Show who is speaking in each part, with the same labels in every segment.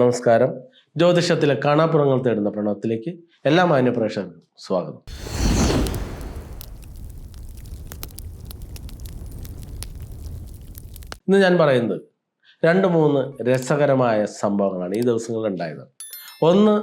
Speaker 1: നമസ്കാരം. ജ്യോതിഷത്തിലെ കാണാപ്പുറങ്ങൾ തേടുന്ന പ്രണവത്തിലേക്ക് എല്ലാ മാന്യപ്രേക്ഷകർക്കും സ്വാഗതം. ഇന്ന് ഞാൻ പറയുന്നത് രണ്ട് മൂന്ന് രസകരമായ സംഭവങ്ങളാണ് ഈ ദിവസങ്ങളിൽ ഉണ്ടായത്. ഒന്ന്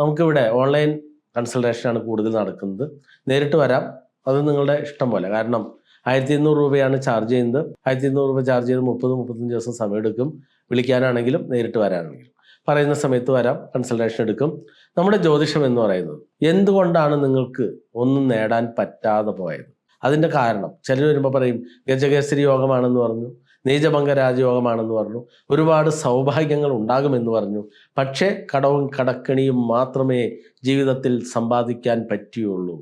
Speaker 1: നമുക്കിവിടെ ഓൺലൈൻ കൺസൾട്ടേഷനാണ് കൂടുതൽ നടക്കുന്നത്. നേരിട്ട് വരാം. അത് നിങ്ങളുടെ ഇഷ്ടം പോലെ. കാരണം ആയിരത്തി ഇരുന്നൂറ് രൂപയാണ് ചാർജ് ചെയ്യുന്നത്. ആയിരത്തി ഇരുന്നൂറ് രൂപ ചാർജ് ചെയ്ത് മുപ്പത് മുപ്പത്തഞ്ച് ദിവസം സമയമെടുക്കും. വിളിക്കാനാണെങ്കിലും നേരിട്ട് വരാനാണെങ്കിലും. പറയുന്ന സമയത്ത് വരാം. കൺസൾട്ടേഷൻ എടുക്കും. നമ്മുടെ ജ്യോതിഷം എന്ന് പറയുന്നത് എന്തുകൊണ്ടാണ് നിങ്ങൾക്ക് ഒന്നും നേടാൻ പറ്റാതെ പോയത്? അതിന്റെ കാരണം ചിലർ വരുമ്പോൾ പറയും ഗജകേസരി യോഗമാണെന്ന് പറഞ്ഞു നീചഭംഗ രാജയോഗമാണെന്ന് പറഞ്ഞു ഒരുപാട് സൗഭാഗ്യങ്ങൾ ഉണ്ടാകുമെന്ന് പറഞ്ഞു. പക്ഷേ കടവും കടക്കണിയും മാത്രമേ ജീവിതത്തിൽ സമ്പാദിക്കാൻ പറ്റുകയുള്ളൂ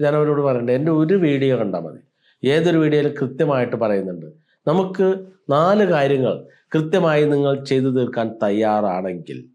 Speaker 1: ഞാൻ അവരോട് പറയണ്ടേ എന്റെ ഒരു വീഡിയോ കണ്ടാൽ മതി. ഏതൊരു വീഡിയോയിൽ കൃത്യമായിട്ട് പറയുന്നുണ്ട്. നമുക്ക് നാല് കാര്യങ്ങൾ കൃത്യമായി നിങ്ങൾ ചെയ്തു തീർക്കാൻ തയ്യാറാണെങ്കിൽ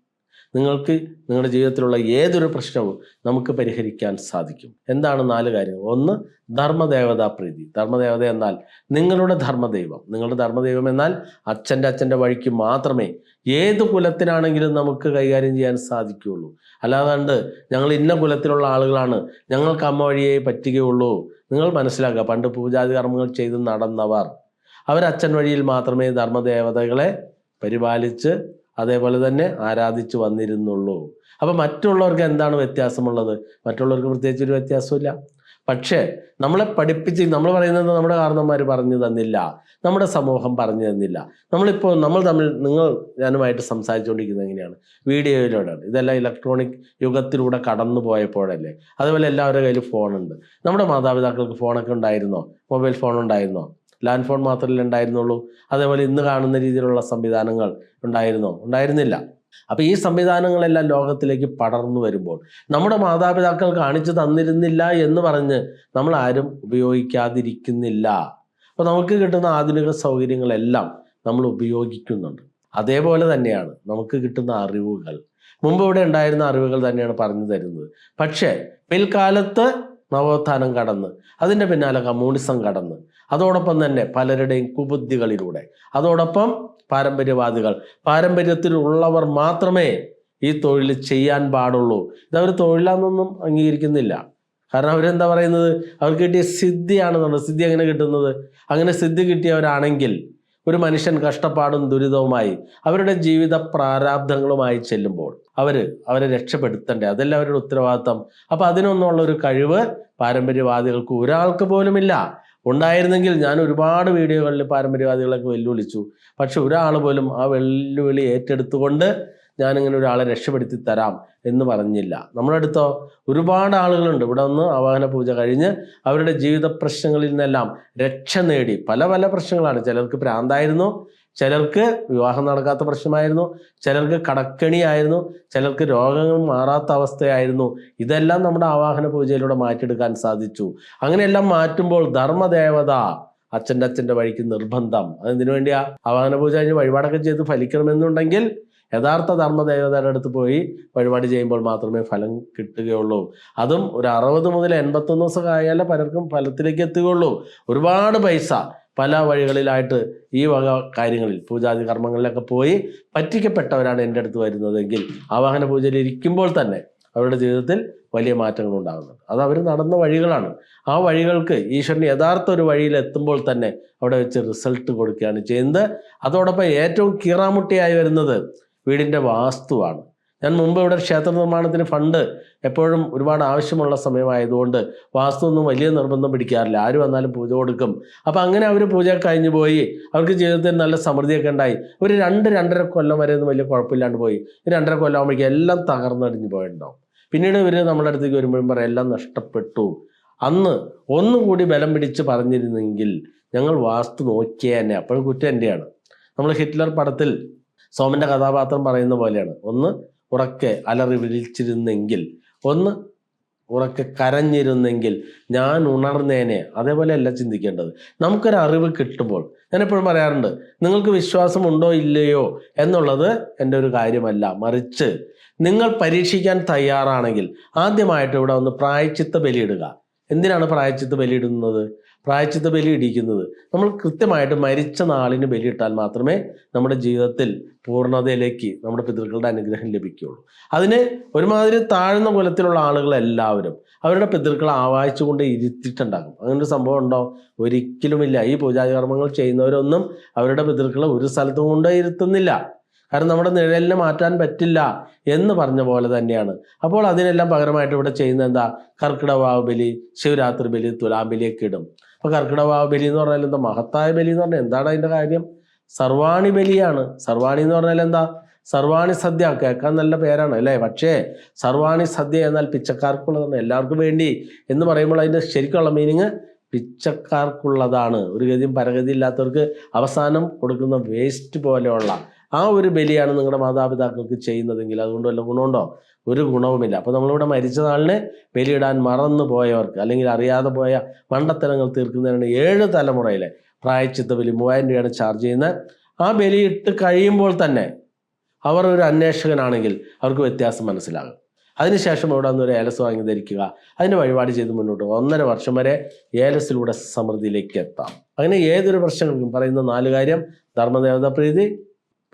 Speaker 1: നിങ്ങൾക്ക് നിങ്ങളുടെ ജീവിതത്തിലുള്ള ഏതൊരു പ്രശ്നവും നമുക്ക് പരിഹരിക്കാൻ സാധിക്കും. എന്താണ് നാല് കാര്യങ്ങൾ? ഒന്ന് ധർമ്മദേവതാ പ്രീതി. ധർമ്മദേവത എന്നാൽ നിങ്ങളുടെ ധർമ്മദൈവം. നിങ്ങളുടെ ധർമ്മദൈവം എന്നാൽ അച്ഛന്റെ അച്ഛന്റെ വഴിക്ക് മാത്രമേ ഏത് കുലത്തിനാണെങ്കിലും നമുക്ക് കൈകാര്യം ചെയ്യാൻ സാധിക്കുകയുള്ളൂ. അല്ലാതെ ഞങ്ങൾ ഇന്ന കുലത്തിലുള്ള ആളുകളാണ്. ഞങ്ങൾക്ക് അമ്മ വഴിയേ പറ്റുകയുള്ളൂ. നിങ്ങൾ മനസ്സിലാക്കുക പണ്ട് പൂജാതി കർമ്മങ്ങൾ ചെയ്ത് നടന്നവർ അവർ അച്ഛൻ വഴിയിൽ മാത്രമേ ധർമ്മദേവതകളെ പരിപാലിച്ച് അതേപോലെ തന്നെ ആരാധിച്ചു വന്നിരുന്നുള്ളൂ. അപ്പൊ മറ്റുള്ളവർക്ക് എന്താണ് വ്യത്യാസമുള്ളത്? മറ്റുള്ളവർക്ക് പ്രത്യേകിച്ച് ഒരു വ്യത്യാസമില്ല പക്ഷേ നമ്മളെ പഠിപ്പിച്ച് നമ്മൾ പറയുന്നത് നമ്മുടെ കാരണന്മാർ പറഞ്ഞു തന്നില്ല. നമ്മുടെ സമൂഹം പറഞ്ഞു തന്നില്ല. നമ്മളിപ്പോൾ നമ്മൾ തമ്മിൽ നിങ്ങൾ ഞാനുമായിട്ട് സംസാരിച്ചുകൊണ്ടിരിക്കുന്നത് എങ്ങനെയാണ്? വീഡിയോയിലൂടെയാണ്. ഇതെല്ലാം ഇലക്ട്രോണിക് യുഗത്തിലൂടെ കടന്നു പോയപ്പോഴല്ലേ. അതുപോലെ എല്ലാവരുടെ കയ്യിൽ ഫോണുണ്ട്. നമ്മുടെ മാതാപിതാക്കൾക്ക് ഫോണൊക്കെ ഉണ്ടായിരുന്നോ? മൊബൈൽ ഫോൺ ഉണ്ടായിരുന്നോ ലാൻഡ് ഫോൺ മാത്രമല്ലേ ഉണ്ടായിരുന്നുള്ളൂ. അതേപോലെ ഇന്ന് കാണുന്ന രീതിയിലുള്ള സംവിധാനങ്ങൾ ഉണ്ടായിരുന്നോ? ഉണ്ടായിരുന്നില്ല. അപ്പോൾ ഈ സംവിധാനങ്ങളെല്ലാം ലോകത്തിലേക്ക് പടർന്നു വരുമ്പോൾ നമ്മുടെ മാതാപിതാക്കൾ കാണിച്ചു തന്നിരുന്നില്ല എന്ന് പറഞ്ഞ് നമ്മൾ ആരും ഉപയോഗിക്കാതിരിക്കുന്നില്ല. അപ്പോൾ നമുക്ക് കിട്ടുന്ന ആധുനിക സൗകര്യങ്ങളെല്ലാം നമ്മൾ ഉപയോഗിക്കുന്നുണ്ട്. അതേപോലെ തന്നെയാണ് നമുക്ക് കിട്ടുന്ന അറിവുകൾ. മുമ്പ് ഇവിടെ ഉണ്ടായിരുന്ന അറിവുകൾ തന്നെയാണ് പറഞ്ഞു തരുന്നത്. പക്ഷേ പിൽക്കാലത്ത് നവോത്ഥാനം കടന്ന് അതിന്റെ പിന്നാലെ കമ്മ്യൂണിസം കടന്ന് അതോടൊപ്പം തന്നെ പലരുടെയും കുബുദ്ധികളിലൂടെ. അതോടൊപ്പം പാരമ്പര്യവാദികൾ. പാരമ്പര്യത്തിലുള്ളവർ മാത്രമേ ഈ തൊഴിൽ ചെയ്യാൻ പാടുള്ളൂ. ഇതവർ തൊഴിലാണെന്നൊന്നും അംഗീകരിക്കുന്നില്ല. കാരണം അവരെന്താ പറയുന്നത്? അവർക്ക് കിട്ടിയ സിദ്ധിയാണെന്നുള്ളത് സിദ്ധി എങ്ങനെ കിട്ടുന്നത്? അങ്ങനെ സിദ്ധി കിട്ടിയവരാണെങ്കിൽ ഒരു മനുഷ്യൻ കഷ്ടപ്പാടും ദുരിതവുമായി അവരുടെ ജീവിത പ്രാരാബ്ദങ്ങളുമായി ചെല്ലുമ്പോൾ അവർ അവരെ രക്ഷപ്പെടുത്തണ്ടേ. അതെല്ലാം അവരുടെ ഉത്തരവാദിത്തം. അപ്പം അതിനൊന്നുള്ള ഒരു കഴിവ് പാരമ്പര്യവാദികൾക്ക് ഒരാൾക്ക് പോലുമില്ല. ഉണ്ടായിരുന്നെങ്കിൽ ഞാൻ ഒരുപാട് വീഡിയോകളിൽ പാരമ്പര്യവാദികളൊക്കെ വെല്ലുവിളിച്ചു. പക്ഷെ ഒരാൾ പോലും ആ വെല്ലുവിളി ഏറ്റെടുത്തുകൊണ്ട് ഞാനിങ്ങനെ ഒരാളെ രക്ഷപ്പെടുത്തി തരാം എന്ന് പറഞ്ഞില്ല. നമ്മുടെ അടുത്തോ ഒരുപാട് ആളുകളുണ്ട്. ഇവിടെ ഒന്ന് ആവാഹന പൂജ കഴിഞ്ഞ് അവരുടെ ജീവിത പ്രശ്നങ്ങളിൽ നിന്നെല്ലാം രക്ഷ നേടി. പല പല പ്രശ്നങ്ങളാണ്. ചിലർക്ക് ഭ്രാന്തായിരുന്നു ചിലർക്ക് വിവാഹം നടക്കാത്ത പ്രശ്നമായിരുന്നു ചിലർക്ക് കടക്കണിയായിരുന്നു ചിലർക്ക് രോഗങ്ങൾ മാറാത്ത അവസ്ഥയായിരുന്നു. ഇതെല്ലാം നമ്മുടെ ആവാഹന പൂജയിലൂടെ മാറ്റിയെടുക്കാൻ സാധിച്ചു. അങ്ങനെയെല്ലാം മാറ്റുമ്പോൾ ധർമ്മദേവത അച്ഛന്റെ അച്ഛന്റെ വഴിക്ക് നിർബന്ധം. അതെന്തിനു വേണ്ടിയാ? ആവാഹന പൂജ കഴിഞ്ഞ് വഴിപാടൊക്കെ ചെയ്ത് ഫലിക്കണമെന്നുണ്ടെങ്കിൽ യഥാർത്ഥ ധർമ്മദേവതയുടെ അടുത്ത് പോയി വഴിപാട് ചെയ്യുമ്പോൾ മാത്രമേ ഫലം കിട്ടുകയുള്ളൂ. അതും ഒരു അറുപത് മുതൽ എൺപത്തൊന്ന് ദിവസം ആയാലേ പലർക്കും ഫലത്തിലേക്ക് എത്തുകയുള്ളൂ. ഒരുപാട് പൈസ. പല വഴികളിലായിട്ട് ഈ വക കാര്യങ്ങളിൽ പൂജാതി കർമ്മങ്ങളിലൊക്കെ പോയി പറ്റിക്കപ്പെട്ടവരാണ് എന്റെ അടുത്ത് വരുന്നതെങ്കിൽ ആവാഹന പൂജയിൽ ഇരിക്കുമ്പോൾ തന്നെ അവരുടെ ജീവിതത്തിൽ വലിയ മാറ്റങ്ങൾ ഉണ്ടാകുന്നുണ്ട്. അത് അവർ നടന്ന വഴികളാണ്. ആ വഴികൾക്ക് ഈശ്വരന് യഥാർത്ഥ ഒരു വഴിയിൽ എത്തുമ്പോൾ തന്നെ അവിടെ വെച്ച് റിസൾട്ട് കൊടുക്കുകയാണ് ചെയ്യുന്നത്. അതോടൊപ്പം ഏറ്റവും കീറാമുട്ടിയായി വരുന്നത് വീടിന്റെ വാസ്തുവാണ്. ഞാൻ മുമ്പ് ഇവിടെ ക്ഷേത്ര നിർമ്മാണത്തിന് ഫണ്ട് എപ്പോഴും ഒരുപാട് ആവശ്യമുള്ള സമയമായതുകൊണ്ട് വാസ്തു ഒന്നും വലിയ നിർബന്ധം പിടിക്കാറില്ല. ആര് വന്നാലും പൂജ കൊടുക്കും. അപ്പം അങ്ങനെ അവർ പൂജ കഴിഞ്ഞു പോയി. അവർക്ക് ജീവിതത്തിൽ നല്ല സമൃദ്ധിയൊക്കെ ഉണ്ടായി. ഒരു രണ്ട് രണ്ടര കൊല്ലം വരെ ഒന്നും വലിയ കുഴപ്പമില്ലാണ്ട് പോയി. ഈ രണ്ടര കൊല്ലം ആകുമ്പോഴേക്കും എല്ലാം തകർന്നടിഞ്ഞു പോയിട്ടുണ്ടാവും. പിന്നീട് ഇവർ നമ്മുടെ അടുത്തേക്ക് വരുമ്പോഴും പറയും എല്ലാം നഷ്ടപ്പെട്ടു. അന്ന് ഒന്നുകൂടി ബലം പിടിച്ച് പറഞ്ഞിരുന്നെങ്കിൽ ഞങ്ങൾ വാസ്തു നോക്കിയേ തന്നെ. അപ്പോഴും കുറ്റം എന്റെയാണ് നമ്മൾ ഹിറ്റ്ലർ പടത്തിൽ സോമന്റെ കഥാപാത്രം പറയുന്ന പോലെയാണ്. ഒന്ന് ഉറക്കെ അലറി വിളിച്ചിരുന്നെങ്കിൽ ഒന്ന് ഉറക്കെ കരഞ്ഞിരുന്നെങ്കിൽ ഞാൻ ഉണർന്നേനെ. അതേപോലെ അല്ല ചിന്തിക്കേണ്ടത്. നമുക്കൊരു അറിവ് കിട്ടുമ്പോൾ ഞാൻ എപ്പോഴും പറയാറുണ്ട് നിങ്ങൾക്ക് വിശ്വാസം ഉണ്ടോ ഇല്ലയോ? എന്നുള്ളത് എന്റെ ഒരു കാര്യമല്ല. മറിച്ച് നിങ്ങൾ പരീക്ഷിക്കാൻ തയ്യാറാണെങ്കിൽ ആദ്യമായിട്ട് ഇവിടെ ഒന്ന് പ്രായച്ചിത്ത ബലിയിടുക. എന്തിനാണ് പ്രായച്ചിത്ത ബലിയിടുന്നത്? പ്രായച്ചിത്ത ബലി ഇടിക്കുന്നത് നമ്മൾ കൃത്യമായിട്ട് മരിച്ച നാളിന് ബലിയിട്ടാൽ മാത്രമേ നമ്മുടെ ജീവിതത്തിൽ പൂർണതയിലേക്ക് നമ്മുടെ പിതൃക്കളുടെ അനുഗ്രഹം ലഭിക്കുകയുള്ളൂ. അതിന് ഒരുമാതിരി താഴ്ന്ന കുലത്തിലുള്ള ആളുകളെല്ലാവരും അവരുടെ പിതൃക്കളെ ആവാഹിച്ചുകൊണ്ട് ഇരുത്തിയിട്ടുണ്ടാകും. ഒരു സംഭവം ഉണ്ടോ? ഒരിക്കലുമില്ല. ഈ പൂജാകർമ്മങ്ങൾ ചെയ്യുന്നവരൊന്നും അവരുടെ പിതൃക്കളെ ഒരു സ്ഥലത്തും കൊണ്ട് ഇരുത്തുന്നില്ല. കാരണം നമ്മുടെ നിഴലിനെ മാറ്റാൻ പറ്റില്ല എന്ന് പറഞ്ഞ പോലെ തന്നെയാണ്. അപ്പോൾ അതിനെല്ലാം പകരമായിട്ട് ഇവിടെ ചെയ്യുന്ന എന്താ? കർക്കിടവാവ് ബലി ശിവരാത്രി ബലി തുലാം ബലിയൊക്കെ ഇടും. അപ്പൊ കർക്കിടവാവ് ബലി എന്ന് പറഞ്ഞാൽ എന്താ? മഹത്തായ ബലി എന്ന് പറഞ്ഞാൽ എന്താണ് അതിന്റെ കാര്യം? സർവാണി ബലിയാണ്. സർവാണി എന്ന് പറഞ്ഞാൽ എന്താ? സർവാണി സദ്യ. കേൾക്കാൻ നല്ല പേരാണ് അല്ലേ? പക്ഷേ സർവാണി സദ്യ എന്നാൽ പിച്ചക്കാർക്കുള്ളതാണ്. എല്ലാവർക്കും വേണ്ടി എന്ന് പറയുമ്പോൾ അതിന്റെ ശരിക്കുള്ള മീനിങ് പിച്ചക്കാർക്കുള്ളതാണ്. ഒരു ഗതിയും പരഗതി ഇല്ലാത്തവർക്ക് അവസാനം കൊടുക്കുന്ന വേസ്റ്റ് പോലെയുള്ള ആ ഒരു ബലിയാണ് നിങ്ങളുടെ മാതാപിതാക്കൾക്ക് ചെയ്യുന്നതെങ്കിൽ. അതുകൊണ്ട് വല്ല ഗുണമുണ്ടോ? ഒരു ഗുണവുമില്ല. അപ്പോൾ നമ്മളിവിടെ മരിച്ച നാളിനെ ബലിയിടാൻ മറന്നു പോയവർക്ക് അല്ലെങ്കിൽ അറിയാതെ പോയ മണ്ടത്തരങ്ങൾ തീർക്കുന്നതിനാണ് ഏഴ് തലമുറയിലെ പ്രായച്ചിത്ത ബലി മൂവായിരം രൂപയാണ് ചാർജ് ചെയ്യുന്നത്. ആ ബലി ഇട്ട് കഴിയുമ്പോൾ തന്നെ അവർ ഒരു അന്വേഷകനാണെങ്കിൽ അവർക്ക് വ്യത്യാസം മനസ്സിലാകും. അതിനുശേഷം ഇവിടെ നിന്ന് ഒരു ഏലസ് വാങ്ങി ധരിക്കുക. അതിന് വഴിപാട് ചെയ്ത് മുന്നോട്ട് ഒന്നര വർഷം വരെ ഏലസിലൂടെ സമൃദ്ധിയിലേക്ക് എത്താം. അങ്ങനെ ഏതൊരു പ്രശ്നങ്ങൾക്കും പറയുന്ന നാല് കാര്യം. ധർമ്മദേവതാ പ്രീതി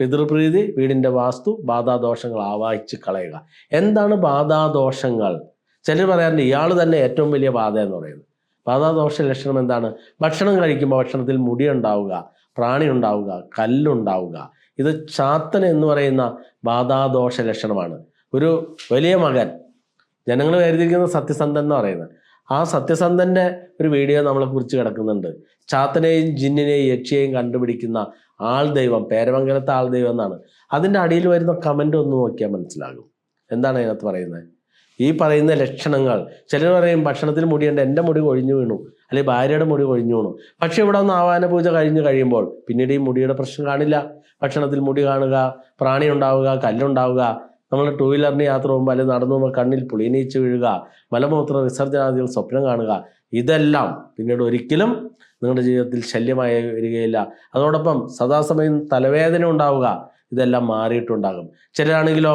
Speaker 1: പിതൃപ്രീതി വീടിന്റെ വാസ്തു ബാധാദോഷങ്ങൾ ആവാഹിച്ച് കളയുക. എന്താണ് ബാധാദോഷങ്ങൾ? ചിലർ പറയാറുണ്ട് ഇയാൾ തന്നെ ഏറ്റവും വലിയ ബാധ എന്ന് പറയുന്നത്. ബാധാദോഷ ലക്ഷണം എന്താണ്? ഭക്ഷണം കഴിക്കുമ്പോൾ ഭക്ഷണത്തിൽ മുടി ഉണ്ടാവുക പ്രാണി ഉണ്ടാവുക കല്ലുണ്ടാവുക. ഇത് ചാത്തൻ എന്ന് പറയുന്ന ബാധാദോഷ ലക്ഷണമാണ്. ഒരു വലിയ മകൻ ജനങ്ങൾ കരുതിയിരിക്കുന്ന സത്യസന്ധൻ എന്ന് പറയുന്നത്. ആ സത്യസന്ധന്റെ ഒരു വീഡിയോ നമ്മളെ കുറിച്ച് കിടക്കുന്നുണ്ട്. ചാത്തനെയും ജിന്നിനെയും യക്ഷിയെയും കണ്ടുപിടിക്കുന്ന ആൾ ദൈവം പേരമംഗലത്തെ ആൾ ദൈവം എന്നാണ്. അതിന്റെ അടിയിൽ വരുന്ന കമന്റ് ഒന്ന് നോക്കിയാൽ മനസ്സിലാകും. എന്താണ് അതിനകത്ത് പറയുന്നത്? ഈ പറയുന്ന ലക്ഷണങ്ങൾ ചിലർ പറയും ഭക്ഷണത്തിൽ മുടിയുണ്ട് എന്റെ മുടി കൊഴിഞ്ഞു വീണു അല്ലെങ്കിൽ ഭാര്യയുടെ മുടി കൊഴിഞ്ഞു വീണു. പക്ഷേ ഇവിടെ ഒന്ന് ആവാന പൂജ കഴിഞ്ഞു കഴിയുമ്പോൾ പിന്നീട് ഈ മുടിയുടെ പ്രശ്നം കാണില്ല. ഭക്ഷണത്തിൽ മുടി കാണുക പ്രാണി ഉണ്ടാവുക കല്ലുണ്ടാവുക നമ്മൾ ടൂ വീലറിന് യാത്ര പോകുമ്പോൾ അല്ലെങ്കിൽ നടന്നു പോകുമ്പോൾ കണ്ണിൽ പുളിനീച്ച് വീഴുക മലമൂത്ര വിസർജനാദികൾ സ്വപ്നം കാണുക ഇതെല്ലാം പിന്നീട് ഒരിക്കലും നിങ്ങളുടെ ജീവിതത്തിൽ ശല്യമായി വരികയില്ല. അതോടൊപ്പം സദാസമയം തലവേദന ഉണ്ടാവുക ഇതെല്ലാം മാറിയിട്ടുണ്ടാകും. ചിലരാണെങ്കിലോ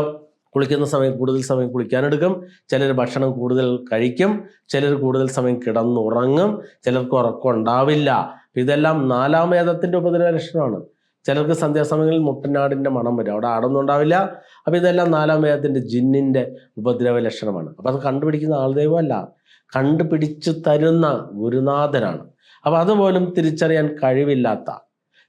Speaker 1: കുളിക്കുന്ന സമയം കൂടുതൽ സമയം കുളിക്കാനെടുക്കും ചിലർ ഭക്ഷണം കൂടുതൽ കഴിക്കും ചിലർ കൂടുതൽ സമയം കിടന്നുറങ്ങും ചിലർക്ക് ഉറക്കം ഉണ്ടാവില്ല. ഇതെല്ലാം നാലാം വേദത്തിന്റെ ഉപദ്രവ ലക്ഷണമാണ് ചിലർക്ക് സന്ധ്യാസമയങ്ങളിൽ മുട്ടനാടിന്റെ മണം വരും അവിടെ ആടൊന്നും ഉണ്ടാവില്ല. അപ്പൊ ഇതെല്ലാം നാലാം വേദത്തിന്റെ ജിന്നിന്റെ ഉപദ്രവ ലക്ഷണമാണ് അപ്പോൾ അത് കണ്ടുപിടിക്കുന്ന ആൾ ആൾദൈവമല്ല കണ്ടുപിടിച്ചു തരുന്ന ഗുരുനാഥനാണ്. അപ്പൊ അതുപോലും തിരിച്ചറിയാൻ കഴിവില്ലാത്ത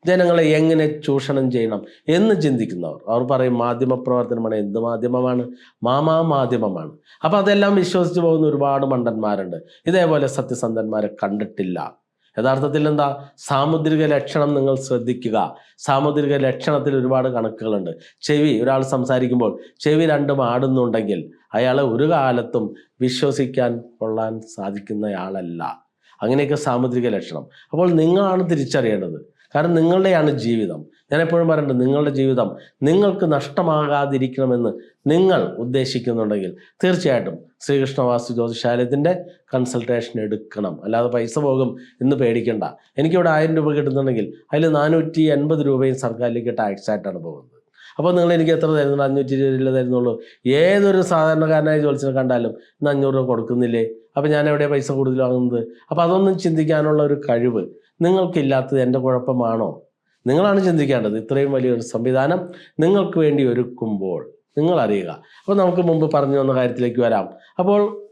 Speaker 1: ജനങ്ങളെ എങ്ങനെ ചൂഷണം ചെയ്യണം എന്ന് ചിന്തിക്കുന്നവർ. അവർ പറയും മാധ്യമ പ്രവർത്തനമാണ് എന്ത് മാധ്യമമാണ്? മാമാ മാധ്യമമാണ്. അപ്പൊ അതെല്ലാം വിശ്വസിച്ച് പോകുന്ന ഒരുപാട് മണ്ടന്മാരുണ്ട്. ഇതേപോലെ സത്യസന്ധന്മാരെ കണ്ടിട്ടില്ല. യഥാർത്ഥത്തിൽ എന്താ? സാമുദ്രിക ലക്ഷണം നിങ്ങൾ ശ്രദ്ധിക്കുക. സാമുദ്രിക ലക്ഷണത്തിൽ ഒരുപാട് കണക്കുകളുണ്ട്. ചെവി ഒരാൾ സംസാരിക്കുമ്പോൾ ചെവി രണ്ടും ആടുന്നുണ്ടെങ്കിൽ അയാളെ ഒരു കാലത്തും വിശ്വസിക്കാൻ കൊള്ളാൻ സാധിക്കുന്നയാളല്ല. അങ്ങനെയൊക്കെ സാമുദ്രിക ലക്ഷണം. അപ്പോൾ നിങ്ങളാണ് തിരിച്ചറിയേണ്ടത്. കാരണം നിങ്ങളുടെയാണ് ജീവിതം. ഞാൻ എപ്പോഴും പറയുന്നുണ്ട് നിങ്ങളുടെ ജീവിതം നിങ്ങൾക്ക് നഷ്ടമാകാതിരിക്കണമെന്ന് നിങ്ങൾ ഉദ്ദേശിക്കുന്നുണ്ടെങ്കിൽ തീർച്ചയായിട്ടും ശ്രീകൃഷ്ണ വാസ്തു ജ്യോതിഷാലയത്തിന്റെ കൺസൾട്ടേഷൻ എടുക്കണം. അല്ലാതെ പൈസ പോകും എന്ന് പേടിക്കണ്ട. എനിക്കിവിടെ ആയിരം രൂപ കിട്ടുന്നുണ്ടെങ്കിൽ അതിൽ നാനൂറ്റി എൺപത് രൂപയും സർക്കാരിലേക്ക് ടാക്സ് ആയിട്ടാണ് പോകുന്നത്. അപ്പോൾ നിങ്ങൾ എനിക്ക് എത്ര തരുന്നുണ്ട്? അഞ്ഞൂറ്റി ഇരുപത് രൂപ തരുന്നുള്ളൂ. ഏതൊരു സാധാരണക്കാരനായ ജോലിസിനെ കണ്ടാലും ഇന്ന് അഞ്ഞൂറ് രൂപ കൊടുക്കുന്നില്ലേ? അപ്പോൾ ഞാൻ എവിടെയാണ് പൈസ കൂടുതൽ വാങ്ങുന്നത്? അപ്പോൾ അതൊന്നും ചിന്തിക്കാനുള്ള ഒരു കഴിവ് നിങ്ങൾക്കില്ലാത്തത് എന്റെ കുഴപ്പമാണോ? നിങ്ങളാണ് ചിന്തിക്കേണ്ടത് ഇത്രയും വലിയൊരു സംവിധാനം നിങ്ങൾക്ക് വേണ്ടി ഒരുക്കുമ്പോൾ നിങ്ങൾ അറിയുക. അപ്പോൾ നമുക്ക് മുമ്പ് പറഞ്ഞു വന്ന കാര്യത്തിലേക്ക് വരാം. അപ്പോൾ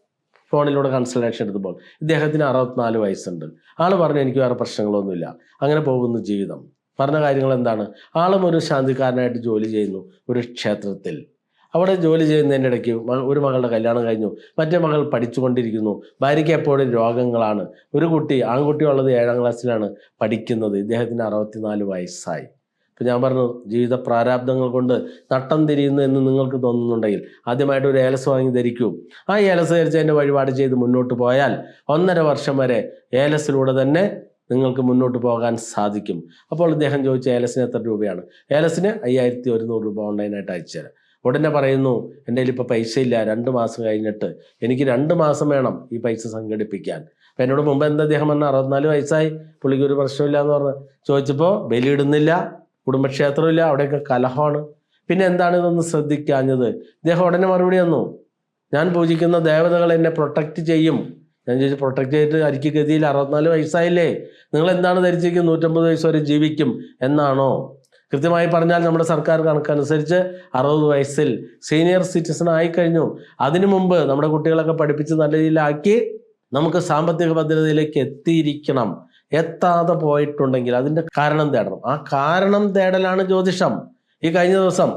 Speaker 1: ഫോണിലൂടെ കൺസൾട്ടേഷൻ എടുത്തപ്പോൾ ഇദ്ദേഹത്തിന് അറുപത്തിനാല് വയസ്സുണ്ട്. ആൾ പറഞ്ഞു എനിക്ക് വേറെ പ്രശ്നങ്ങളൊന്നുമില്ല. അങ്ങനെ പോകുന്നു ജീവിതം. പറഞ്ഞ കാര്യങ്ങൾ എന്താണ്? ആളും ഒരു ശാന്തിക്കാരനായിട്ട് ജോലി ചെയ്യുന്നു ഒരു ക്ഷേത്രത്തിൽ. അവിടെ ജോലി ചെയ്യുന്നതിന്റെ ഇടയ്ക്ക് ഒരു മകളുടെ കല്യാണം കഴിഞ്ഞു. മറ്റേ മകൾ പഠിച്ചുകൊണ്ടിരിക്കുന്നു. ഭാര്യയ്ക്ക് എപ്പോഴും രോഗങ്ങളാണ്. ഒരു കുട്ടി ആൺകുട്ടി ഉള്ളത് ഏഴാം ക്ലാസ്സിലാണ് പഠിക്കുന്നത്. ഇദ്ദേഹത്തിന് അറുപത്തിനാല് വയസ്സായി. ഇപ്പം ഞാൻ പറഞ്ഞു ജീവിത പ്രാരാബ്ദങ്ങൾ കൊണ്ട് നട്ടം തിരിയുന്നു എന്ന് നിങ്ങൾക്ക് തോന്നുന്നുണ്ടെങ്കിൽ ആദ്യമായിട്ട് ഒരു ഏലസ് വാങ്ങി ധരിക്കൂ. ആ ഏലസ് ധരിച്ച് അതിന്റെ വഴിപാട് ചെയ്ത് മുന്നോട്ട് പോയാൽ ഒന്നര വർഷം വരെ ഏലസിലൂടെ തന്നെ നിങ്ങൾക്ക് മുന്നോട്ട് പോകാൻ സാധിക്കും. അപ്പോൾ അദ്ദേഹം ചോദിച്ച ഏലസിന് എത്ര രൂപയാണ്? ഏലസിന് അയ്യായിരത്തി ഒരുന്നൂറ് രൂപ ഓൺലൈനായിട്ട് അയച്ചു തരാം. ഉടനെ പറയുന്നു എന്റെ കയ്യിൽ ഇപ്പോൾ പൈസ ഇല്ല രണ്ട് മാസം കഴിഞ്ഞിട്ട് എനിക്ക് രണ്ട് മാസം വേണം ഈ പൈസ സംഘടിപ്പിക്കാൻ. അപ്പം എന്നോട് മുമ്പ് എന്താ അദ്ദേഹം പറഞ്ഞ? അറുപത്തിനാല് വയസ്സായി. പുള്ളിക്ക് ഒരു പ്രശ്നമില്ല എന്ന് പറഞ്ഞ്. ചോദിച്ചപ്പോൾ ബലിയിടുന്നില്ല കുടുംബക്ഷേത്രമില്ല അവിടെയൊക്കെ കലഹമാണ്. പിന്നെ എന്താണ് ഇതൊന്ന് ശ്രദ്ധിക്കാഞ്ഞത്? ഇദ്ദേഹം ഉടനെ മറുപടി തന്നു ഞാൻ പൂജിക്കുന്ന ദേവതകൾ എന്നെ പ്രൊട്ടക്റ്റ് ചെയ്യും. ഞാൻ ചോദിച്ചു പ്രൊട്ടക്ട് ചെയ്തിട്ട് അരിക്ക് ഗതിയിൽ അറുപത്തിനാല് വയസ്സായില്ലേ? നിങ്ങൾ എന്താണ് ധരിച്ചിരിക്കുന്നത് നൂറ്റമ്പത് വയസ്സ് വരെ ജീവിക്കും? എന്നാണോ? കൃത്യമായി പറഞ്ഞാൽ നമ്മുടെ സർക്കാർ കണക്കനുസരിച്ച് അറുപത് വയസ്സിൽ സീനിയർ സിറ്റിസൺ ആയിക്കഴിഞ്ഞു അതിനു മുമ്പ് നമ്മുടെ കുട്ടികളൊക്കെ പഠിപ്പിച്ച് നല്ല രീതിയിലാക്കി നമുക്ക് സാമ്പത്തിക ഭദ്രതയിലേക്ക് എത്തിയിരിക്കണം. എത്താതെ പോയിട്ടുണ്ടെങ്കിൽ അതിന്റെ കാരണം തേടണം. ആ കാരണം തേടലാണ് ജ്യോതിഷം. ഈ കഴിഞ്ഞ ദിവസം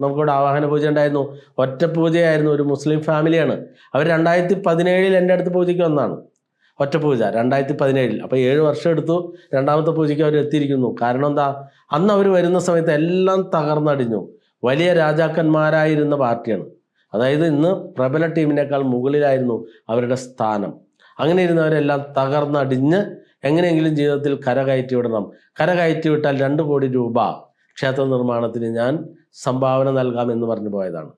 Speaker 1: നമുക്കിവിടെ ആവാഹന പൂജ ഉണ്ടായിരുന്നു. ഒറ്റ പൂജയായിരുന്നു ഒരു മുസ്ലിം ഫാമിലിയാണ്. അവർ രണ്ടായിരത്തി പതിനേഴിൽ എന്റെ അടുത്ത് പൂജയ്ക്ക് വന്നതാണ് ഒറ്റ പൂജ രണ്ടായിരത്തി പതിനേഴിൽ അപ്പോൾ ഏഴ് വർഷം എടുത്തു രണ്ടാമത്തെ പൂജയ്ക്ക് അവർ എത്തിയിരിക്കുന്നു. കാരണം എന്താ? അന്ന് അവർ വരുന്ന സമയത്ത് എല്ലാം തകർന്നടിഞ്ഞു. വലിയ രാജാക്കന്മാരായിരുന്ന പാർട്ടിയാണ്. അതായത് ഇന്ന് പ്രബല ടീമിനേക്കാൾ മുകളിലായിരുന്നു അവരുടെ സ്ഥാനം. അങ്ങനെ ഇരുന്നവരെല്ലാം തകർന്നടിഞ്ഞ് എങ്ങനെയെങ്കിലും ജീവിതത്തിൽ കരകയറ്റി വിടണം കരകയറ്റി വിട്ടാൽ രണ്ട് കോടി രൂപ ക്ഷേത്ര നിർമ്മാണത്തിന് ഞാൻ സംഭാവന നൽകാം എന്ന് പറഞ്ഞു പോയതാണ്.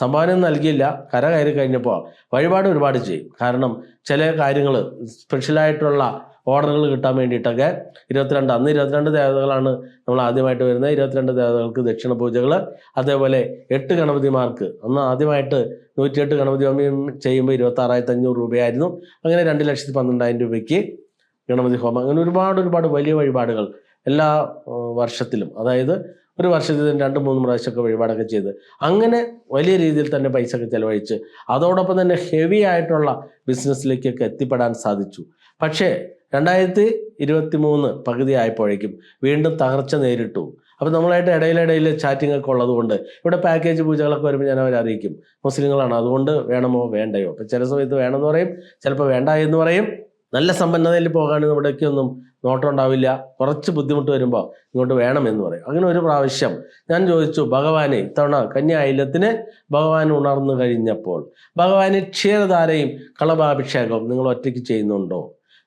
Speaker 1: സംഭാവന നൽകിയില്ല കര കയറി കഴിഞ്ഞപ്പോൾ വഴിപാട് ഒരുപാട് ചെയ്യും. കാരണം ചില കാര്യങ്ങൾ സ്പെഷ്യലായിട്ടുള്ള ഓർഡറുകൾ കിട്ടാൻ വേണ്ടിയിട്ടൊക്കെ ഇരുപത്തിരണ്ട് അന്ന് ഇരുപത്തിരണ്ട് ദേവതകളാണ് നമ്മൾ ആദ്യമായിട്ട് വരുന്നത്. ഇരുപത്തിരണ്ട് ദേവതകൾക്ക് ദക്ഷിണ പൂജകൾ അതേപോലെ എട്ട് ഗണപതിമാർക്ക്. അന്ന് ആദ്യമായിട്ട് നൂറ്റിയെട്ട് ഗണപതി ഹോമം ചെയ്യുമ്പോൾ ഇരുപത്തി ആറായിരത്തി അഞ്ഞൂറ് രൂപയായിരുന്നു. അങ്ങനെ രണ്ട് ലക്ഷത്തി പന്ത്രണ്ടായിരം രൂപയ്ക്ക് ഗണപതി ഹോമം. അങ്ങനെ ഒരുപാട് ഒരുപാട് വലിയ വഴിപാടുകൾ എല്ലാ വർഷത്തിലും. അതായത് ഒരു വർഷത്തിൽ രണ്ട് മൂന്ന് പ്രാവശ്യമൊക്കെ വഴിപാടൊക്കെ ചെയ്ത് അങ്ങനെ വലിയ രീതിയിൽ തന്നെ പൈസ ഒക്കെ ചെലവഴിച്ച് അതോടൊപ്പം തന്നെ ഹെവി ആയിട്ടുള്ള ബിസിനസ്സിലേക്കൊക്കെ എത്തിപ്പെടാൻ സാധിച്ചു. പക്ഷേ രണ്ടായിരത്തി ഇരുപത്തി മൂന്ന് പകുതി ആയപ്പോഴേക്കും വീണ്ടും തകർച്ച നേരിട്ടു. അപ്പോൾ നമ്മളായിട്ട് ഇടയിലിടയിൽ ചാറ്റിംഗ് ഒക്കെ ഉള്ളതുകൊണ്ട് ഇവിടെ പാക്കേജ് പൂജകളൊക്കെ വരുമ്പോൾ ഞാൻ അവരെ അറിയിക്കും. മുസ്ലിങ്ങളാണ്. അതുകൊണ്ട് വേണമോ വേണ്ടയോ? അപ്പോൾ ചില സമയത്ത് വേണമെന്ന് പറയും ചിലപ്പോൾ വേണ്ട എന്ന് പറയും. നല്ല സമ്പന്നതയിൽ പോകാണെങ്കിൽ ഇവിടേക്കൊന്നും നോട്ടം ഉണ്ടാവില്ല കുറച്ച് ബുദ്ധിമുട്ട് വരുമ്പോൾ ഇങ്ങോട്ട് വേണമെന്ന് പറയും. അങ്ങനെ ഒരു പ്രാവശ്യം ഞാൻ ചോദിച്ചു ഭഗവാനെ ഇത്തവണ കന്യായിലത്തിന് ഭഗവാൻ ഉണർന്നു കഴിഞ്ഞപ്പോൾ ഭഗവാന് ക്ഷീരധാരയും കളഭാഭിഷേകവും നിങ്ങൾ ഒറ്റയ്ക്ക് ചെയ്യുന്നുണ്ടോ?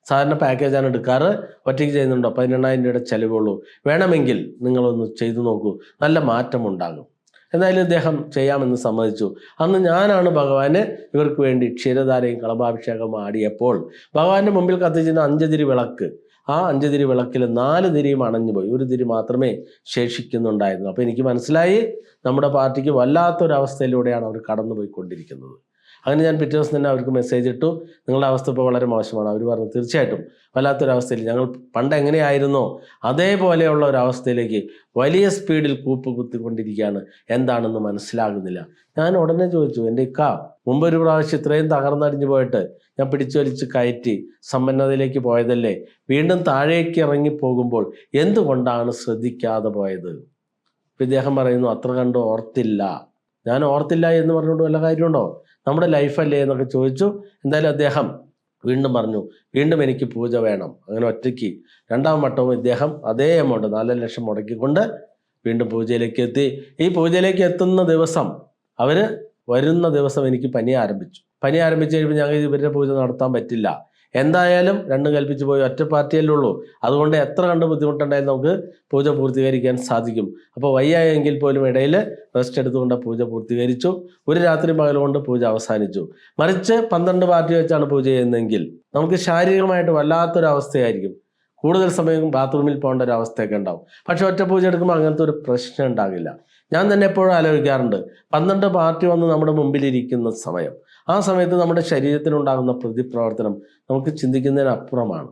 Speaker 1: സാധാരണ പാക്കേജാണ് എടുക്കാറ് ഒറ്റയ്ക്ക് ചെയ്യുന്നുണ്ടോ? പതിനെണ്ണായിരം രൂപയുടെ ചിലവുള്ളൂ വേണമെങ്കിൽ നിങ്ങളൊന്ന് ചെയ്തു നോക്കൂ. നല്ല മാറ്റം ഉണ്ടാകും എന്തായാലും ഇദ്ദേഹം ചെയ്യാമെന്ന് സമ്മതിച്ചു. അന്ന് ഞാനാണ് ഭഗവാന് ഇവർക്ക് വേണ്ടി ക്ഷീരധാരയും കളഭാഭിഷേകം ആടിയപ്പോൾ ഭഗവാന്റെ മുമ്പിൽ കത്തിച്ചിരുന്ന അഞ്ചതിരി വിളക്ക്. ആ അഞ്ചുതിരി വിളക്കിൽ നാല് തിരിയും അണഞ്ഞു പോയി. ഒരു തിരി മാത്രമേ ശേഷിക്കുന്നുണ്ടായിരുന്നു അപ്പോൾ എനിക്ക് മനസ്സിലായി നമ്മുടെ പാർട്ടിക്ക് വല്ലാത്തൊരവസ്ഥയിലൂടെയാണ് അവർ കടന്നുപോയിക്കൊണ്ടിരിക്കുന്നത്. അങ്ങനെ ഞാൻ പിറ്റേ ദിവസം തന്നെ അവർക്ക് മെസ്സേജ് ഇട്ടു. നിങ്ങളുടെ അവസ്ഥ ഇപ്പോൾ വളരെ മോശമാണ്. അവർ പറഞ്ഞു തീർച്ചയായിട്ടും വല്ലാത്തൊരവസ്ഥയിൽ ഞങ്ങൾ പണ്ട് എങ്ങനെയായിരുന്നോ അതേപോലെയുള്ള ഒരവസ്ഥയിലേക്ക് വലിയ സ്പീഡിൽ കൂപ്പ് കുത്തിക്കൊണ്ടിരിക്കുകയാണ്. എന്താണെന്ന് മനസ്സിലാകുന്നില്ല. ഞാൻ ഉടനെ ചോദിച്ചു എന്റെ ഇക്ക ഒരു പ്രാവശ്യം ഇത്രയും തകർന്നടിഞ്ഞു പോയിട്ട് ഞാൻ പിടിച്ചു വലിച്ച് കയറ്റി സമ്പന്നതയിലേക്ക് പോയതല്ലേ? വീണ്ടും താഴേക്ക് ഇറങ്ങി പോകുമ്പോൾ എന്തുകൊണ്ടാണ് ശ്രദ്ധിക്കാതെ പോയത്? ഇപ്പം ഇദ്ദേഹം പറയുന്നു അത്ര കണ്ട് ഓർത്തില്ല. ഞാൻ ഓർത്തില്ല എന്ന് പറഞ്ഞുകൊണ്ട് വല്ല കാര്യമുണ്ടോ? നമ്മുടെ ലൈഫല്ലേ എന്നൊക്കെ ചോദിച്ചു. എന്തായാലും അദ്ദേഹം വീണ്ടും പറഞ്ഞു വീണ്ടും എനിക്ക് പൂജ വേണം. അങ്ങനെ ഒറ്റയ്ക്ക് രണ്ടാം വട്ടവും ഇദ്ദേഹം അതേ എമൗണ്ട് നാല് ലക്ഷം മുടക്കിക്കൊണ്ട് വീണ്ടും പൂജയിലേക്ക് എത്തി. ഈ പൂജയിലേക്ക് എത്തുന്ന ദിവസം അവർ വരുന്ന ദിവസം എനിക്ക് പനി ആരംഭിച്ചു. പനി ആരംഭിച്ച് കഴിയുമ്പോൾ ഞങ്ങൾ ഇവരുടെ പൂജ നടത്താൻ പറ്റില്ല. എന്തായാലും രണ്ടും കൽപ്പിച്ച് പോയി ഒറ്റ പാർട്ടിയല്ലേ ഉള്ളൂ. അതുകൊണ്ട് എത്ര കണ്ട് ബുദ്ധിമുട്ടുണ്ടായാലും നമുക്ക് പൂജ പൂർത്തീകരിക്കാൻ സാധിക്കും. അപ്പോൾ വയ്യായെങ്കിൽ പോലും ഇടയിൽ റെസ്റ്റ് എടുത്തുകൊണ്ട് പൂജ പൂർത്തീകരിച്ചു. ഒരു രാത്രി പകൽ കൊണ്ട് പൂജ അവസാനിച്ചു. മറിച്ച് പന്ത്രണ്ട് പാർട്ടി വെച്ചാണ് പൂജ ചെയ്യുന്നതെങ്കിൽ നമുക്ക് ശാരീരികമായിട്ട് വല്ലാത്തൊരു അവസ്ഥയായിരിക്കും. കൂടുതൽ സമയം ബാത്റൂമിൽ പോകേണ്ട ഒരു അവസ്ഥയൊക്കെ ഉണ്ടാവും. പക്ഷെ ഒറ്റ പൂജ എടുക്കുമ്പോൾ അങ്ങനത്തെ ഒരു പ്രശ്നം ഉണ്ടാകില്ല. ഞാൻ തന്നെ എപ്പോഴും ആലോചിക്കാറുണ്ട്. പന്ത്രണ്ട് പാർട്ടി വന്ന് നമ്മുടെ മുമ്പിലിരിക്കുന്ന സമയം. ആ സമയത്ത് നമ്മുടെ ശരീരത്തിനുണ്ടാകുന്ന പ്രതിപ്രവർത്തനം നമുക്ക് ചിന്തിക്കുന്നതിനപ്പുറമാണ്.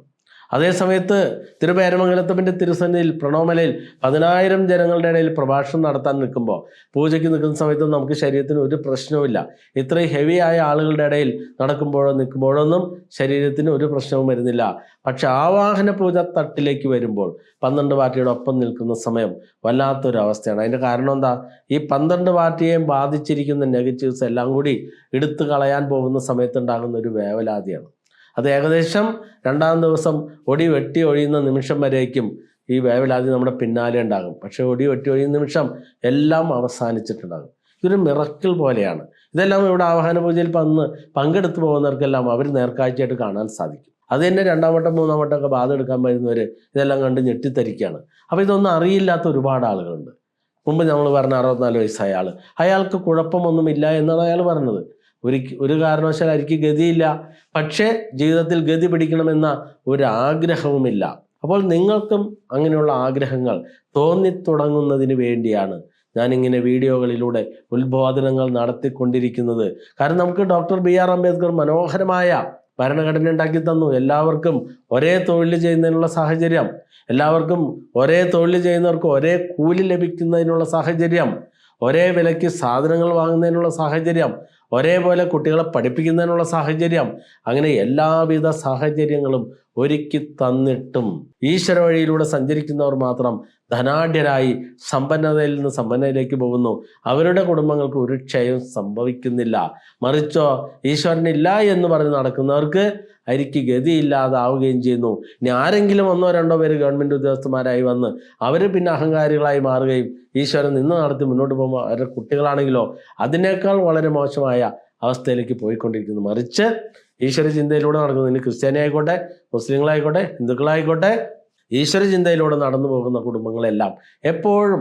Speaker 1: അതേ സമയത്ത് തിരുപേരമംഗലത്തപ്പന്റെ തിരുസന്നിധിയിൽ പ്രണോമലയിൽ പതിനായിരം ജനങ്ങളുടെ ഇടയിൽ പ്രഭാഷണം നടത്താൻ നിൽക്കുമ്പോൾ പൂജയ്ക്ക് നിൽക്കുന്ന സമയത്ത് നമുക്ക് ശരീരത്തിന് ഒരു പ്രശ്നവുമില്ല. ഇത്രയും ഹെവി ആയ ആളുകളുടെ ഇടയിൽ നടക്കുമ്പോഴോ നിൽക്കുമ്പോഴോ ഒന്നും ശരീരത്തിന് ഒരു പ്രശ്നവും വരുന്നില്ല. പക്ഷെ ആവാഹന പൂജ തട്ടിലേക്ക് വരുമ്പോൾ പന്ത്രണ്ട് പാർട്ടിയുടെ ഒപ്പം നിൽക്കുന്ന സമയം വല്ലാത്തൊരു അവസ്ഥയാണ് അതിന്റെ കാരണം എന്താ? ഈ പന്ത്രണ്ട് പാർട്ടിയെയും ബാധിച്ചിരിക്കുന്ന നെഗറ്റീവ്സ് എല്ലാം കൂടി എടുത്തു കളയാൻ പോകുന്ന സമയത്തുണ്ടാകുന്ന ഒരു വേവലാതിയാണ്. അത് ഏകദേശം രണ്ടാം ദിവസം ഒടി വെട്ടി ഒഴിയുന്ന നിമിഷം വരേക്കും ഈ വേവലാതി നമ്മുടെ പിന്നാലെ ഉണ്ടാകും. പക്ഷേ ഒടി വെട്ടി ഒഴിയുന്ന നിമിഷം എല്ലാം അവസാനിച്ചിട്ടുണ്ടാകും. ഇതൊരു മിറക്കിൾ പോലെയാണ്. ഇതെല്ലാം ഇവിടെ ആവാഹന പൂജയിൽ വന്ന് പങ്കെടുത്തു പോകുന്നവർക്കെല്ലാം അവർ നേർക്കാഴ്ചയായിട്ട് കാണാൻ സാധിക്കും. അത് തന്നെ രണ്ടാം വട്ടം മൂന്നാം വട്ടം ഒക്കെ ബാധ എടുക്കാൻ വരുന്നവർ ഇതെല്ലാം കണ്ട് ഞെട്ടിത്തരിക്കുകയാണ് അപ്പോൾ ഇതൊന്നും അറിയില്ലാത്ത ഒരുപാട് ആളുകളുണ്ട്. മുമ്പ് നമ്മൾ പറഞ്ഞ അറുപത്തിനാല് വയസ്സായ ആൾ അയാൾക്ക് കുഴപ്പമൊന്നുമില്ല എന്നാണ് അയാൾ പറഞ്ഞത്. ഒരു ഒരു കാരണവശാൽ എനിക്ക് ഗതിയില്ല. പക്ഷേ ജീവിതത്തിൽ ഗതി പിടിക്കണമെന്ന ഒരു ആഗ്രഹവുമില്ല അപ്പോൾ നിങ്ങൾക്കും അങ്ങനെയുള്ള ആഗ്രഹങ്ങൾ തോന്നിത്തുടങ്ങുന്നതിന് വേണ്ടിയാണ് ഞാനിങ്ങനെ വീഡിയോകളിലൂടെ ഉത്ബോധനങ്ങൾ നടത്തിക്കൊണ്ടിരിക്കുന്നത്. കാരണം നമുക്ക് ഡോക്ടർ ബി ആർ അംബേദ്കർ മനോഹരമായ ഭരണഘടന ഉണ്ടാക്കി തന്നു. എല്ലാവർക്കും ഒരേ തൊഴിൽ ചെയ്യുന്നതിനുള്ള സാഹചര്യം എല്ലാവർക്കും ഒരേ തൊഴിൽ ചെയ്യുന്നവർക്ക് ഒരേ കൂലി ലഭിക്കുന്നതിനുള്ള സാഹചര്യം ഒരേ വിലയ്ക്ക് സാധനങ്ങൾ വാങ്ങുന്നതിനുള്ള സാഹചര്യം ഒരേപോലെ കുട്ടികളെ പഠിപ്പിക്കുന്നതിനുള്ള സാഹചര്യം. അങ്ങനെ എല്ലാവിധ സാഹചര്യങ്ങളും ഒരുക്കി തന്നിട്ടും ഈശ്വര വഴിയിലൂടെ സഞ്ചരിക്കുന്നവർ മാത്രം ധനാഢ്യരായി സമ്പന്നതയിൽ നിന്ന് സമ്പന്നതയിലേക്ക് പോകുന്നു. അവരുടെ കുടുംബങ്ങൾക്ക് ഒരു ക്ഷയവും സംഭവിക്കുന്നില്ല. മറിച്ചോ ഈശ്വരനില്ല എന്ന് പറഞ്ഞ് നടക്കുന്നവർക്ക് അരിക്ക് ഗതിയില്ലാതാവുകയും ചെയ്യുന്നു. ഇനി ആരെങ്കിലും ഒന്നോ രണ്ടോ പേര് ഗവൺമെന്റ് ഉദ്യോഗസ്ഥന്മാരായി വന്ന് അവർ പിന്നെ അഹങ്കാരികളായി മാറുകയും ഈശ്വരൻ നിന്ന് നടത്തി മുന്നോട്ട് പോകുമ്പോൾ അവരുടെ കുട്ടികളാണെങ്കിലോ അതിനേക്കാൾ വളരെ മോശമായ അവസ്ഥയിലേക്ക് പോയിക്കൊണ്ടിരിക്കുന്നു. മറിച്ച് ഈശ്വര ചിന്തയിലൂടെ നടക്കുന്നു. ഇനി ക്രിസ്ത്യാനി ആയിക്കോട്ടെ മുസ്ലിങ്ങളായിക്കോട്ടെ ഹിന്ദുക്കളായിക്കോട്ടെ ഈശ്വര ചിന്തയിലൂടെ നടന്നു പോകുന്ന കുടുംബങ്ങളെല്ലാം എപ്പോഴും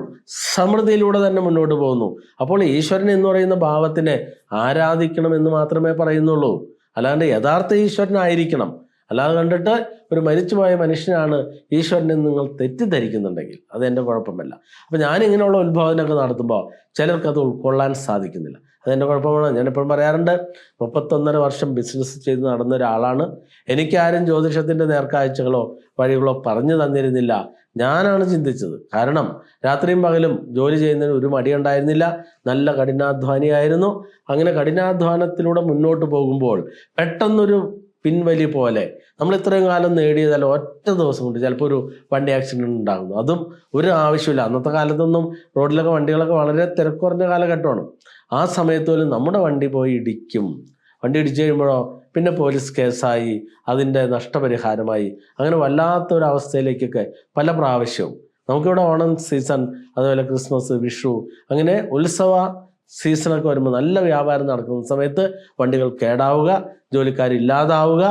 Speaker 1: സമൃദ്ധിയിലൂടെ തന്നെ മുന്നോട്ട് പോകുന്നു. അപ്പോൾ ഈശ്വരൻ എന്ന് പറയുന്ന ഭാവത്തിനെ ആരാധിക്കണം എന്ന് മാത്രമേ പറയുന്നുള്ളൂ. അല്ലാണ്ട് യഥാർത്ഥ ഈശ്വരനായിരിക്കണം. അല്ലാതെ കണ്ടിട്ട് ഒരു മരിച്ചുപോയ മനുഷ്യനാണ് ഈശ്വരനെ നിങ്ങൾ തെറ്റിദ്ധരിക്കുന്നുണ്ടെങ്കിൽ. അത് എന്റെ കുഴപ്പമല്ല. അപ്പം ഞാൻ ഇങ്ങനെയുള്ള ഉത്ബോധനമൊക്കെ നടത്തുമ്പോൾ ചിലർക്ക് അത് ഉൾക്കൊള്ളാൻ സാധിക്കുന്നില്ല. അതെന്റെ കുഴപ്പമാണ്. ഞാൻ എപ്പോഴും പറയാറുണ്ട് മുപ്പത്തൊന്നര വർഷം ബിസിനസ് ചെയ്ത് നടന്ന ഒരാളാണ്. എനിക്കാരും ജ്യോതിഷത്തിന്റെ നേർക്കാഴ്ചകളോ വഴികളോ പറഞ്ഞു തന്നിരുന്നില്ല. ഞാനാണ് ചിന്തിച്ചത്. കാരണം രാത്രിയും പകലും ജോലി ചെയ്യുന്നതിന് ഒരു മടി ഉണ്ടായിരുന്നില്ല നല്ല കഠിനാധ്വാനിയായിരുന്നു. അങ്ങനെ കഠിനാധ്വാനത്തിലൂടെ മുന്നോട്ട് പോകുമ്പോൾ പെട്ടെന്നൊരു പിൻവലി പോലെ നമ്മൾ ഇത്രയും കാലം നേടിയതല്ല ഒറ്റ ദിവസം കൊണ്ട് ചിലപ്പോൾ ഒരു വണ്ടി ആക്സിഡന്റ് ഉണ്ടാകുന്നു. അതും ഒരു ആവശ്യമില്ല അന്നത്തെ കാലത്തൊന്നും റോഡിലൊക്കെ വണ്ടികളൊക്കെ വളരെ തിരക്കുറഞ്ഞ കാലഘട്ടമാണ്. ആ സമയത്ത് പോലും നമ്മുടെ വണ്ടി പോയി ഇടിക്കും. വണ്ടി ഇടിച്ചു കഴിയുമ്പോഴോ പിന്നെ പോലീസ് കേസായി അതിന്റെ നഷ്ടപരിഹാരമായി. അങ്ങനെ വല്ലാത്തൊരവസ്ഥയിലേക്കൊക്കെ പല പ്രാവശ്യവും. നമുക്കിവിടെ ഓണം സീസൺ അതുപോലെ ക്രിസ്മസ് വിഷു അങ്ങനെ ഉത്സവ സീസണൊക്കെ വരുമ്പോൾ നല്ല വ്യാപാരം നടക്കുന്ന സമയത്ത് വണ്ടികൾ കേടാവുക ജോലിക്കാരില്ലാതാവുക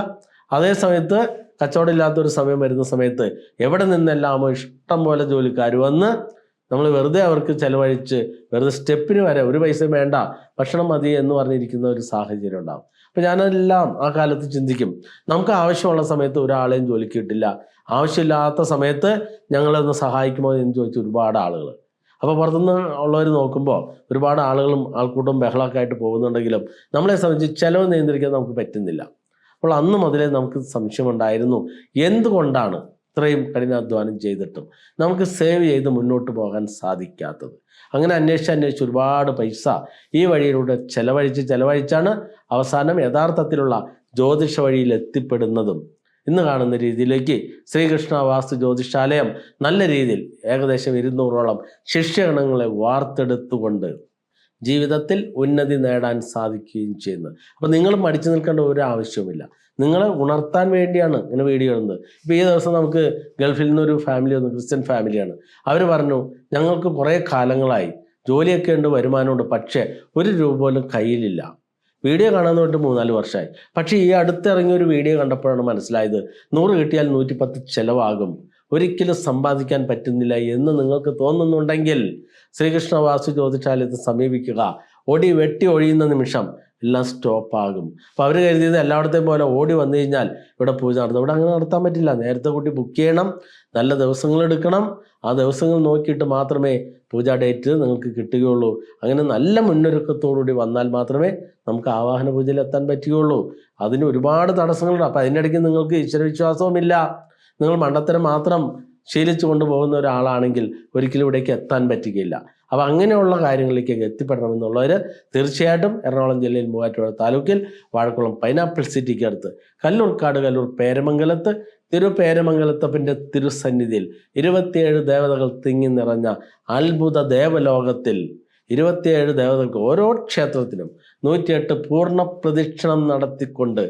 Speaker 1: അതേ സമയത്ത് കച്ചവടം ഇല്ലാത്തൊരു സമയം വരുന്ന സമയത്ത് എവിടെ നിന്നെല്ലാമോ ഇഷ്ടം പോലെ ജോലിക്കാർ വന്ന് നമ്മൾ വെറുതെ അവർക്ക് ചെലവഴിച്ച് വെറുതെ സ്റ്റെപ്പിന് വരെ ഒരു പൈസ വേണ്ട ഭക്ഷണം മതി എന്ന് പറഞ്ഞിരിക്കുന്ന ഒരു സാഹചര്യം ഉണ്ടാകും അപ്പം ഞാനെല്ലാം ആ കാലത്ത് ചിന്തിക്കും നമുക്ക് ആവശ്യമുള്ള സമയത്ത് ഒരാളെയും ജോലിക്ക് കിട്ടില്ല. ആവശ്യമില്ലാത്ത സമയത്ത് ഞങ്ങളൊന്ന് സഹായിക്കുമോ എന്ന് ചോദിച്ച ഒരുപാട് ആളുകൾ അപ്പോൾ പുറത്തുനിന്ന് ഉള്ളവർ നോക്കുമ്പോൾ ഒരുപാട് ആളുകളും ആൾക്കൂട്ടം ബഹളമൊക്കെ ആയിട്ട് പോകുന്നുണ്ടെങ്കിലും നമ്മളെ സംബന്ധിച്ച് ചിലവ് നിയന്ത്രിക്കാൻ നമുക്ക് പറ്റുന്നില്ല. അപ്പോൾ അന്ന് മുതലേ നമുക്ക് സംശയമുണ്ടായിരുന്നു എന്തുകൊണ്ടാണ് ഇത്രയും കഠിനാധ്വാനം ചെയ്തിട്ടും നമുക്ക് സേവ് ചെയ്ത് മുന്നോട്ട് പോകാൻ സാധിക്കാത്തത്. അങ്ങനെ അന്വേഷിച്ച് അന്വേഷിച്ച് ഒരുപാട് പൈസ ഈ വഴിയിലൂടെ ചെലവഴിച്ച് ചെലവഴിച്ചാണ് അവസാനം യഥാർത്ഥത്തിലുള്ള ജ്യോതിഷ വഴിയിൽ എത്തിപ്പെടുന്നതും. ഇന്ന് കാണുന്ന രീതിയിലേക്ക് ശ്രീകൃഷ്ണ വാസ്തു ജ്യോതിഷാലയം നല്ല രീതിയിൽ ഏകദേശം ഇരുന്നൂറോളം ശിഷ്യഗണങ്ങളെ വാർത്തെടുത്തുകൊണ്ട് ജീവിതത്തിൽ ഉന്നതി നേടാൻ സാധിക്കുകയും ചെയ്യുന്നു. അപ്പം നിങ്ങൾ മടിച്ചു നിൽക്കേണ്ട ഒരു ആവശ്യവുമില്ല. നിങ്ങളെ ഉണർത്താൻ വേണ്ടിയാണ് ഇങ്ങനെ വീഡിയോ ഇടുന്നത്. ഇപ്പോൾ ഈ ദിവസം നമുക്ക് ഗൾഫിൽ നിന്നൊരു ഫാമിലി വന്നു ക്രിസ്ത്യൻ ഫാമിലിയാണ് അവർ പറഞ്ഞു ഞങ്ങൾക്ക് കുറേ കാലങ്ങളായി. ജോലിയൊക്കെ ഉണ്ട് വരുമാനമുണ്ട് പക്ഷേ ഒരു രൂപ പോലും കയ്യിലില്ല. വീഡിയോ കാണാൻ തൊട്ട് മൂന്നാൽ വർഷമായി. പക്ഷേ ഈ അടുത്തിറങ്ങിയ ഒരു വീഡിയോ കണ്ടപ്പോഴാണ് മനസ്സിലായത് നൂറ് കിട്ടിയാൽ നൂറ്റിപ്പത്ത് ചിലവാകും. ഒരിക്കലും സമ്പാദിക്കാൻ പറ്റുന്നില്ല എന്ന് നിങ്ങൾക്ക് തോന്നുന്നുണ്ടെങ്കിൽ ശ്രീകൃഷ്ണ വാസു ജ്യോതിഷാലയത്തെ സമീപിക്കുക. ഒടി വെട്ടി ഒഴിയുന്ന നിമിഷം എല്ലാം സ്റ്റോപ്പാകും. അപ്പോൾ അവർ കരുതിയത് എല്ലായിടത്തെയും പോലെ ഓടി വന്നു കഴിഞ്ഞാൽ ഇവിടെ പൂജ നടത്തും. ഇവിടെ അങ്ങനെ നടത്താൻ പറ്റില്ല. നേരത്തെ കൂട്ടി ബുക്ക് ചെയ്യണം. നല്ല ദിവസങ്ങൾ എടുക്കണം. ആ ദിവസങ്ങൾ നോക്കിയിട്ട് മാത്രമേ പൂജാ ഡേറ്റ് നിങ്ങൾക്ക് കിട്ടുകയുള്ളൂ. അങ്ങനെ നല്ല മുന്നൊരുക്കത്തോടുകൂടി വന്നാൽ മാത്രമേ നമുക്ക് ആവാഹന പൂജയിൽ എത്താൻ പറ്റുകയുള്ളൂ. അതിന് ഒരുപാട് തടസ്സങ്ങളുണ്ട്. അപ്പം അതിനിടയ്ക്ക് നിങ്ങൾക്ക് ഈശ്വരവിശ്വാസവുമില്ല. നിങ്ങൾ മണ്ടത്തരം മാത്രം ശീലിച്ചു കൊണ്ടുപോകുന്ന ഒരാളാണെങ്കിൽ ഒരിക്കലും ഇവിടേക്ക് എത്താൻ പറ്റുകയില്ല. അപ്പോൾ അങ്ങനെയുള്ള കാര്യങ്ങളിലേക്ക് എത്തിപ്പെടണമെന്നുള്ളവർ തീർച്ചയായിട്ടും എറണാകുളം ജില്ലയിൽ മൂവാറ്റുപുഴ താലൂക്കിൽ വാഴക്കുളം പൈനാപ്പിൾ സിറ്റിക്ക് അടുത്ത് കല്ലൂർക്കാട് കല്ലൂർ പേരമംഗലത്ത് തിരുപേരമംഗലത്തപ്പന്റെ തിരുസന്നിധിയിൽ ഇരുപത്തിയേഴ് ദേവതകൾ തിങ്ങി നിറഞ്ഞ അത്ഭുത ദേവലോകത്തിൽ ഇരുപത്തിയേഴ് ദേവതകൾക്ക് ഓരോ ക്ഷേത്രത്തിലും നൂറ്റിയെട്ട് പൂർണ പ്രദക്ഷിണം നടത്തിക്കൊണ്ട്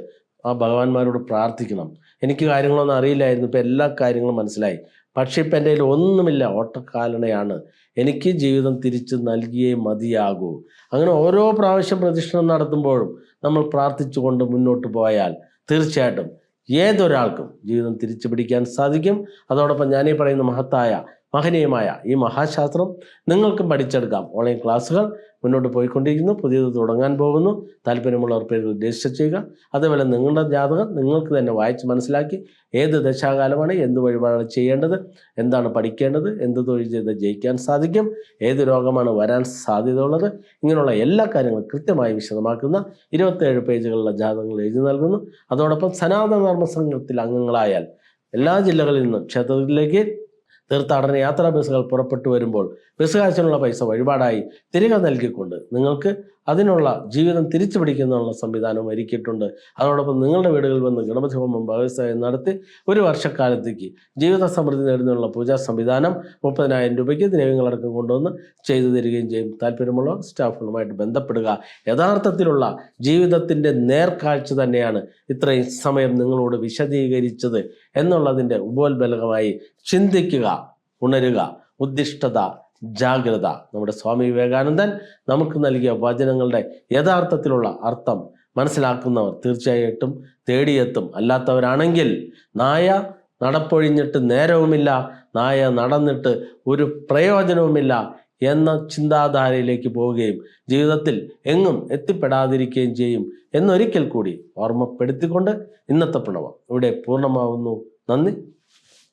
Speaker 1: ആ ഭഗവാന്മാരോട് പ്രാർത്ഥിക്കണം. എനിക്ക് കാര്യങ്ങളൊന്നും അറിയില്ലായിരുന്നു. ഇപ്പം എല്ലാ കാര്യങ്ങളും മനസ്സിലായി. പക്ഷേ ഇപ്പം എന്റെ കയ്യിൽ ഒന്നുമില്ല. ഓട്ടക്കാലണയാണ് എനിക്ക് ജീവിതം തിരിച്ചു നൽകിയേ മതിയാകൂ. അങ്ങനെ ഓരോ പ്രാവശ്യം പ്രദക്ഷിണം നടത്തുമ്പോഴും നമ്മൾ പ്രാർത്ഥിച്ചുകൊണ്ട് മുന്നോട്ട് പോയാൽ തീർച്ചയായിട്ടും ഏതൊരാൾക്കും ജീവിതം തിരിച്ചു പിടിക്കാൻ സാധിക്കും. അതോടൊപ്പം ഞാനീ പറയുന്ന മഹത്തായ മഹനീയമായ ഈ മഹാശാസ്ത്രം നിങ്ങൾക്കും പഠിച്ചെടുക്കാം. ഓൺലൈൻ ക്ലാസ്സുകൾ മുന്നോട്ട് പോയിക്കൊണ്ടിരിക്കുന്നു. പുതിയത് തുടങ്ങാൻ പോകുന്നു. താല്പര്യമുള്ളവർ പേരിൽ രജിസ്റ്റർ ചെയ്യുക. അതേപോലെ നിങ്ങളുടെ ജാതകം നിങ്ങൾക്ക് തന്നെ വായിച്ച് മനസ്സിലാക്കി ഏത് ദശാകാലമാണ് എന്ത് വഴിപാടാണ് ചെയ്യേണ്ടത് എന്താണ് പഠിക്കേണ്ടത് എന്ത് തൊഴിൽ ചെയ്ത് ജയിക്കാൻ സാധിക്കും ഏത് രോഗമാണ് വരാൻ സാധ്യതയുള്ളത് ഇങ്ങനെയുള്ള എല്ലാ കാര്യങ്ങളും കൃത്യമായി വിശദമാക്കുന്ന ഇരുപത്തേഴ് പേജുകളുള്ള ജാതകങ്ങൾ എഴുതി നൽകുന്നു. അതോടൊപ്പം സനാതന ധർമ്മ അംഗങ്ങളായാൽ എല്ലാ ജില്ലകളിൽ നിന്നും ക്ഷേത്രത്തിലേക്ക് തീർത്ഥാടന യാത്രാ ബസ്സുകൾ പുറപ്പെട്ടു വരുമ്പോൾ ബസ് കാശിനുള്ള പൈസ വഴിപാടായി തിരികെ നൽകിക്കൊണ്ട് നിങ്ങൾക്ക് അതിനുള്ള ജീവിതം തിരിച്ചു പിടിക്കുന്നതിനുള്ള സംവിധാനം ഒരുക്കിയിട്ടുണ്ട്. അതോടൊപ്പം നിങ്ങളുടെ വീടുകളിൽ വന്ന് ഗണപതി ഹോമം വ്യവസായം നടത്തി ഒരു വർഷക്കാലത്തേക്ക് ജീവിത സമൃദ്ധി നേടുന്നതിനുള്ള പൂജാ സംവിധാനം മുപ്പതിനായിരം രൂപയ്ക്ക് ദ്രവ്യങ്ങളടക്കം കൊണ്ടുവന്ന് ചെയ്തു തരികയും ചെയ്യും. താല്പര്യമുള്ള സ്റ്റാഫുകളുമായിട്ട് ബന്ധപ്പെടുക. യഥാർത്ഥത്തിലുള്ള ജീവിതത്തിന്റെ നേർക്കാഴ്ച തന്നെയാണ് ഇത്രയും സമയം നിങ്ങളോട് വിശദീകരിച്ചത് എന്നുള്ളതിന്റെ ഉപോത്ബലകമായി ചിന്തിക്കുക ഉണരുക. ഉദ്ദിഷ്ടത ജാഗ്രത. നമ്മുടെ സ്വാമി വിവേകാനന്ദൻ നമുക്ക് നൽകിയ വചനങ്ങളുടെ യഥാർത്ഥത്തിലുള്ള അർത്ഥം മനസ്സിലാക്കുന്നവർ തീർച്ചയായിട്ടും തേടിയെത്തും. അല്ലാത്തവരാണെങ്കിൽ നായ നടപ്പൊഴിഞ്ഞിട്ട് നേരവുമില്ല നായ നടന്നിട്ട് ഒരു പ്രയോജനവുമില്ല എന്ന ചിന്താധാരയിലേക്ക് പോവുകയും ജീവിതത്തിൽ എങ്ങും എത്തിപ്പെടാതിരിക്കുകയും ചെയ്യും എന്നൊരിക്കൽ കൂടി ഓർമ്മപ്പെടുത്തിക്കൊണ്ട് ഇന്നത്തെ പ്രണവം ഇവിടെ പൂർണമാവുന്നു. നന്ദി.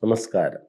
Speaker 1: നമസ്കാരം.